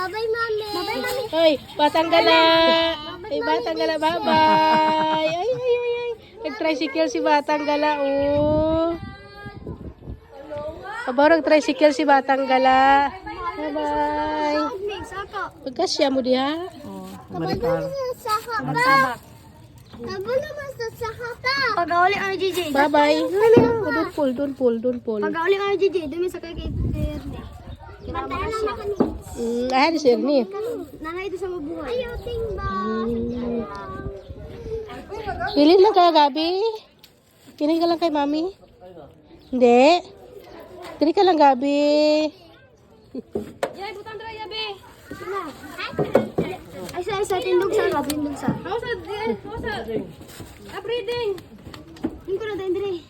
Bye-bye, mami. Bye-bye, mami. Hoy, batang gala. Ay, batang gala, bye-bye. Ay, ay, ay, ay. Nag-tricycle si batang gala, oh. Aba, nag-tricycle si batang gala. Bye-bye. Pagkasya mo diha. Kabalo sa saka. Kabalo mo sa ka. Pag-auli ang JJ. Bye-bye. Doon pull, doon pull, doon pull. Pag-auli ang JJ, dumi sa kay kay Bantayan naman kami. Mm, ayan si Ernie. Nanay ito sa mabuhay. Ayaw, tingba. Mm. Pilit lang kaya, Gabi. Kinig ka lang kay Mami. Hindi. Kinig ka lang, Gabi. Yay, butang dra yabe. Ay sa sa tindog sa ka, tindog sa. How sa how sa up reading. Hingko na din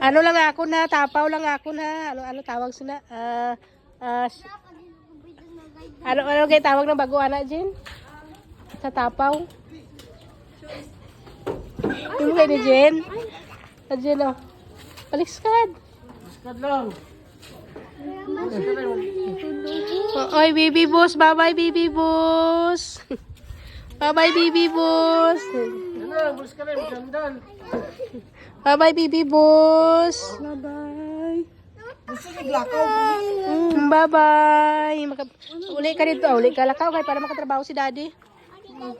Ano lang ako na, tapaw lang ako na. Ano, ano tawag sila? Ah, ah, s- ano, ano kayo tawag ng bago anak, Jen? Sa tapaw? Yung kayo ni Jen? Sa Jen, oh. Paliskad. Oh, oy, baby boss. Bye-bye, baby boss. Bye-bye, baby boss. Bye-bye, baby boss. Bye-bye. Mm, bye-bye. Maka- uli ka dito. Uli ka lakaw kay para makatrabaho si daddy. Mm.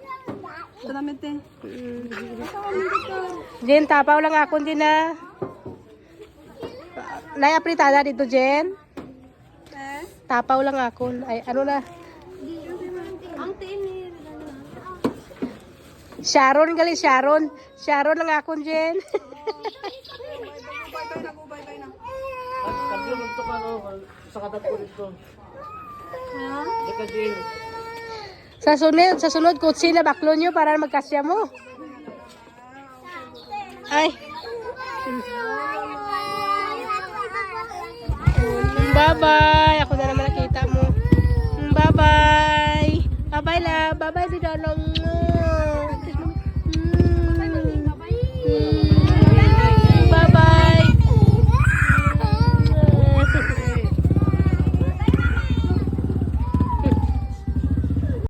Jen, tapaw lang ako din na. Nay, apritada dito, Jen. Tapaw lang ako. Ay, ano na. Ang tinir. Sharon gali, Sharon. Sharon lang ako, Jen. Bye-bye bye-bye na. Kadyo, luntok ka no. Sa kadag ko dito. Ha? Kadyo. Sa sunod, sa sunod, kutsi na baklo nyo para magkasya mo. Ay. Hmm, bye-bye. Ako na naman nakita mo. Hmm, bye-bye. Bye-bye la. Bye-bye si Donong.